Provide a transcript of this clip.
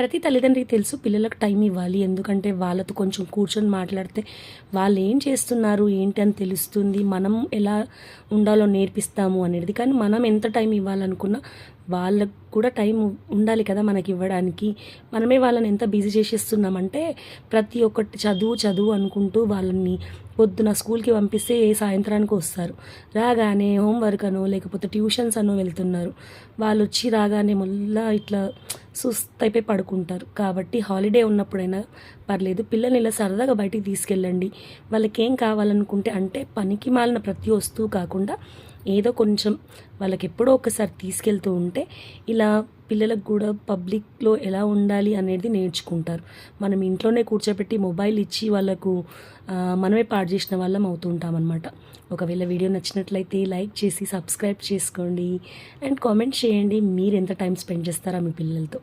ప్రతి తల్లిదండ్రికి తెలుసు పిల్లలకు టైం ఇవ్వాలి. ఎందుకంటే వాళ్ళతో కొంచెం కూర్చొని మాట్లాడితే వాళ్ళు ఏం చేస్తున్నారు ఏంటి అని తెలుస్తుంది. మనం ఎలా ఉండాలో నేర్పిస్తాము అనేది. కానీ మనం ఎంత టైం ఇవ్వాలనుకున్నా వాళ్ళకు కూడా టైం ఉండాలి కదా మనకి ఇవ్వడానికి. మనమే వాళ్ళని ఎంత బిజీ చేసేస్తున్నామంటే ప్రతి ఒక్కటి చదువు చదువు అనుకుంటూ వాళ్ళని పొద్దున స్కూల్కి పంపిస్తే సాయంత్రానికి వస్తారు. రాగానే హోంవర్క్ అనో లేకపోతే ట్యూషన్స్ అనో వెళ్తున్నారు. వాళ్ళు వచ్చి రాగానే మళ్ళీ ఇట్లా సుస్తైపోయి పడుకుంటారు. కాబట్టి హాలిడే ఉన్నప్పుడైనా పర్లేదు పిల్లల్ని ఇలా సరదాగా బయటికి తీసుకెళ్ళండి. వాళ్ళకి ఏం కావాలనుకుంటే అంటే పనికి మాలిన ప్రతి వస్తువు కాకుండా ఏదో కొంచెం వాళ్ళకి ఎప్పుడో ఒకసారి తీసుకెళ్తూ ఉంటే ఇలా పిల్లలకు కూడా పబ్లిక్లో ఎలా ఉండాలి అనేది నేర్చుకుంటారు. మనం ఇంట్లోనే కూర్చోబెట్టి మొబైల్ ఇచ్చి వాళ్ళకు మనమే పాడు చేసిన వాళ్ళం అవుతూ ఉంటామన్నమాట. ఒకవేళ వీడియో నచ్చినట్లయితే లైక్ చేసి సబ్స్క్రైబ్ చేసుకోండి. అండ్ కామెంట్ చేయండి మీరు ఎంత టైం స్పెండ్ చేస్తారా మీ పిల్లలతో.